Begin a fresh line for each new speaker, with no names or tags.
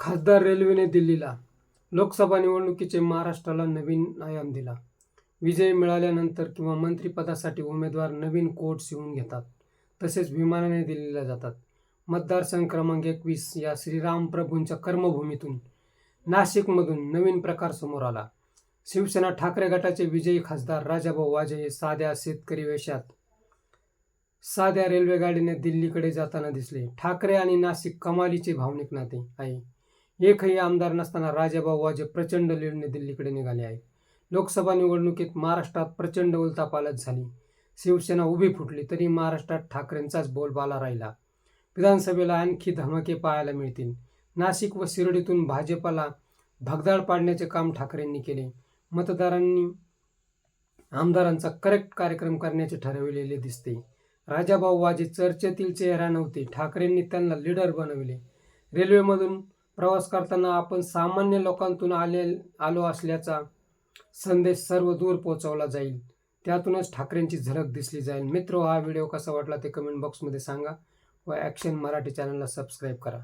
खासदार रेल्वेने दिल्लीला लोकसभा निवडणुकीचे महाराष्ट्राला नवीन आयाम दिला. विजय मिळाल्यानंतर किंवा मंत्रिपदासाठी उमेदवार नवीन कोट शिवून घेतात तसेच विमानाने दिल्लीला जातात. मतदारसंघ क्रमांक एकवीस या श्रीराम प्रभूंच्या कर्मभूमीतून नाशिकमधून नवीन प्रकार समोर आला. शिवसेना ठाकरे गटाचे विजयी खासदार राजाभाऊ वाजे हे साध्या शेतकरी वेशात साध्या रेल्वेगाडीने दिल्लीकडे जाताना दिसले. ठाकरे आणि नाशिक कमालीचे भावनिक नाते आहे. एकही आमदार नसताना राजाभाऊ वाजे प्रचंड लीडने दिल्लीकडे निघाले आहेत. लोकसभा निवडणुकीत महाराष्ट्रात प्रचंड उलतापालत झाली. शिवसेना उभी फुटली तरी महाराष्ट्रात ठाकरेंचाच बोलबाला राहिला. विधानसभेला आणखी धमाके पाहायला मिळतील. नाशिक व शिर्डीतून भाजपाला भगदाळ पाडण्याचे काम ठाकरेंनी केले. मतदारांनी आमदारांचा करेक्ट कार्यक्रम करण्याचे ठरविलेले दिसते. राजाभाऊ वाजे चर्चेतील चेहरा नव्हते ठाकरेंनी त्यांना लीडर बनविले. रेल्वेमधून प्रवास करताना आपण सामान्य लोकांतून आले आलो असल्याचा संदेश सर्व दूर पोहोचवला जाईल. त्यातूनच ठाकरेंची झलक दिसली जाईल. मित्र हा व्हिडिओ कसा वाटला ते कमेंट बॉक्समध्ये सांगा व ॲक्शन मराठी चॅनलला सबस्क्राईब करा.